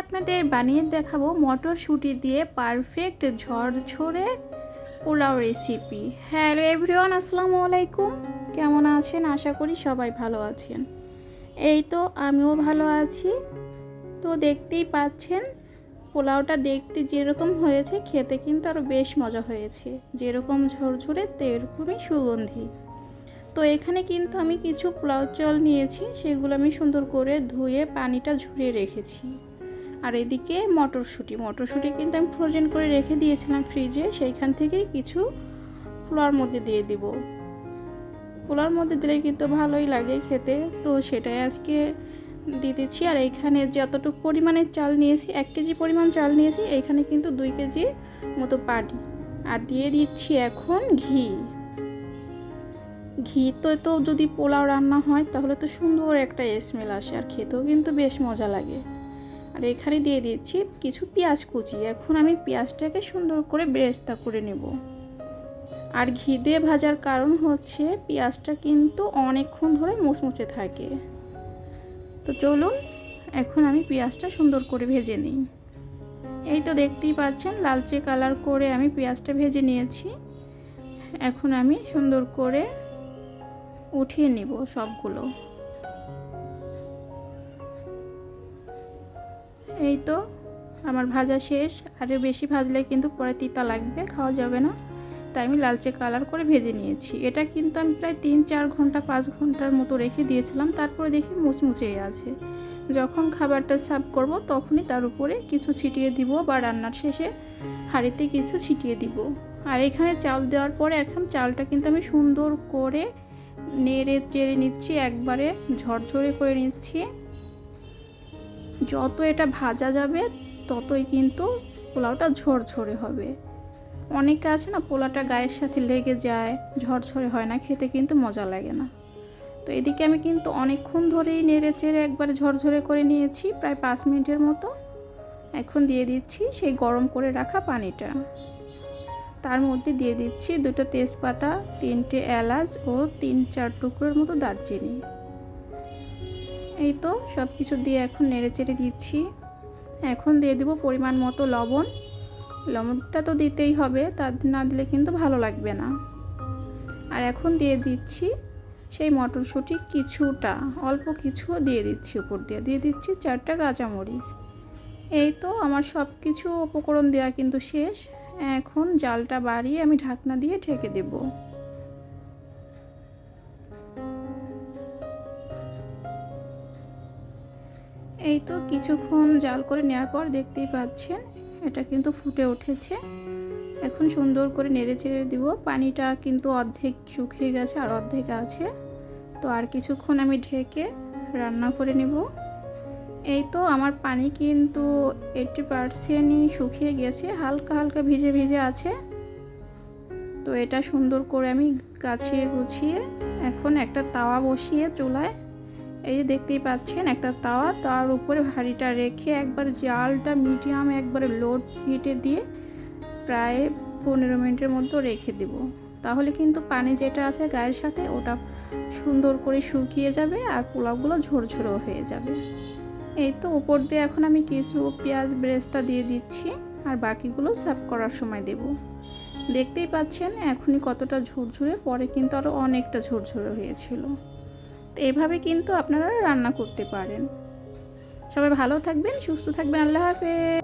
আপনাদের বানিয়ে দেখাবো মটরশুঁটি দিয়ে পারফেক্ট ঝরঝরে পোলাও রেসিপি হ্যালো এভরিওয়ান আসসালামু আলাইকুম। কেমন আছেন? আশা করি সবাই ভালো আছেন। এই তো আমিও ভালো আছি। তো দেখতেই পাচ্ছেন, পোলাওটা দেখতে যেরকম হয়েছে, খেতে কিন্তু আরও বেশ মজা হয়েছে। যেরকম ঝরঝরে, তেরকমই সুগন্ধি। তো এখানে কিন্তু আমি কিছু পোলাও চাল নিয়েছি, সেগুলো আমি সুন্দর করে ধুয়ে পানিটা ঝরিয়ে রেখেছি। আর এদিকে মটরশুঁটি। মটরশুঁটি কিন্তু আমি ফ্রোজেন করে রেখে দিয়েছিলাম ফ্রিজে সেইখান থেকেই কিছু পোলাওর মধ্যে দিয়ে দিব। পোলাওর মধ্যে দিলে কিন্তু ভালোই লাগে খেতে। তো সেটাই আজকে দিচ্ছি আর এইখানে যতটুকু পরিমাণে চাল নিয়েছি, এক কেজি পরিমাণ চাল নিয়েছি, এইখানে কিন্তু দুই কেজি মতো পানি। আর দিয়ে দিচ্ছি এখন ঘি। ঘি তো তো যদি পোলাও রান্না হয়, তাহলে তো সুন্দর একটা স্মেল আসে। আর খেতেও কিন্তু বেশ মজা লাগে। আর এখানে দিয়ে দিচ্ছি কিছু পেঁয়াজ কুচি। এখন আমি পেঁয়াজটাকে সুন্দর করে বেরেস্তা করে নেব। আর ঘি দিয়ে ভাজার কারণ হচ্ছে পেঁয়াজটা কিন্তু অনেকক্ষণ ধরে মুচমুচে থাকে। তো চলুন, এখন আমি পেঁয়াজটা সুন্দর করে ভেজে নিই। এই তো দেখতেই পাচ্ছেন, লালচে কালার করে আমি পেঁয়াজটা ভেজে নিয়েছি। এখন আমি সুন্দর করে উঠিয়ে নিব সবগুলো। এই তো, আমার ভাজা শেষ। আরে বেশি ভাজলে কিন্তু পরে তিতা লাগবে, খাওয়া যাবে না। তাই আমি লালচে কালার করে ভেজে নিয়েছি। এটা কিন্তু আমি প্রায় তিন, চার ঘণ্টা, পাঁচ ঘণ্টার মতো রেখে দিয়েছিলাম। তারপরে দেখি মুচমুচেই আছে। যখন খাবারটা সার্ভ করব, তখনই তার উপরে কিছু ছিটিয়ে দিব বা রান্নার শেষে হাঁড়িতে কিছু ছিটিয়ে দিব। আর এখানে চাল দেওয়ার পরে এখন চালটা কিন্তু আমি সুন্দর করে নেড়ে চেড়ে নিচ্ছি, একবারে ঝরঝরে করে নিচ্ছি। যত এটা ভাজা যাবে, ততই কিন্তু পোলাওটা ঝরঝরে হবে। অনেকে আছে না পোলাটা গায়ের সাথে লেগে যায়, ঝরঝরে হয় না, খেতে কিন্তু মজা লাগে না। তো এদিকে আমি কিন্তু অনেকক্ষণ ধরেই নেড়ে চেড়ে একবারে ঝরঝরে করে নিয়েছি, প্রায় পাঁচ মিনিটের মতো। এখন দিয়ে দিচ্ছি সেই গরম করে রাখা পানিটা। তার মধ্যে দিয়ে দিচ্ছি দুটো তেজপাতা, তিনটে এলাচ ও তিন চার টুকরোর মতো দারচিনি। এই তো সব কিছু দিয়ে এখন নেড়ে চেড়ে দিচ্ছি। এখন দিয়ে দেবো পরিমাণ মতো লবণ। লবণটা তো দিতেই হবে তা না দিলে কিন্তু ভালো লাগবে না। আর এখন দিয়ে দিচ্ছি সেই মটরশুঁটি কিছুটা, অল্প কিছু দিয়ে দিচ্ছি উপর দিয়ে। দিয়ে দিচ্ছি চারটা কাঁচামরিচ। এই তো আমার সব কিছু উপকরণ দেওয়া কিন্তু শেষ। এখন জালটা বাড়িয়ে আমি ঢাকনা দিয়ে ঢেকে দেবো। এই তো কিছুক্ষণ জাল করে নেওয়ার পর দেখতেই পাচ্ছেন, এটা কিন্তু ফুটে উঠেছে। এখন সুন্দর করে নেড়ে চেড়ে দিব। পানিটা কিন্তু অর্ধেক শুকিয়ে গেছে আর অর্ধেক আছে। তো আর কিছুক্ষণ আমি ঢেকে রান্না করে নেব। এই তো আমার পানি কিন্তু এইটটি পার্সেন্টই শুকিয়ে গেছে, হালকা হালকা ভিজে ভিজে আছে। তো এটা সুন্দর করে আমি গাছিয়ে গুছিয়ে এখন একটা তাওয়া বসিয়ে চুলায় এই যে দেখতেই পাচ্ছেন একটা তাওয়া। তার উপরে হাঁড়িটা রেখে একবার জালটা মিডিয়াম একবারে লোড হিটে দিয়ে প্রায় পনেরো মিনিটের মতো রেখে দেব। তাহলে কিন্তু পানি যেটা আছে গায়ের সাথে ওটা সুন্দর করে শুকিয়ে যাবে আর পোলাওগুলো ঝরঝরো হয়ে যাবে। এই তো উপর দিয়ে এখন আমি কিছু পেঁয়াজ ব্রেস্তা দিয়ে দিচ্ছি আর বাকিগুলো সার্ভ করার সময় দেব। দেখতেই পাচ্ছেন এখনই কতটা ঝুরঝুরে, পরে কিন্তু আরও অনেকটা ঝুরঝুরে হয়েছিল। তো এভাবে কিন্তু আপনারা রান্না করতে পারেন। সবাই ভালো থাকবেন সুস্থ থাকবেন আল্লাহ হাফেজ।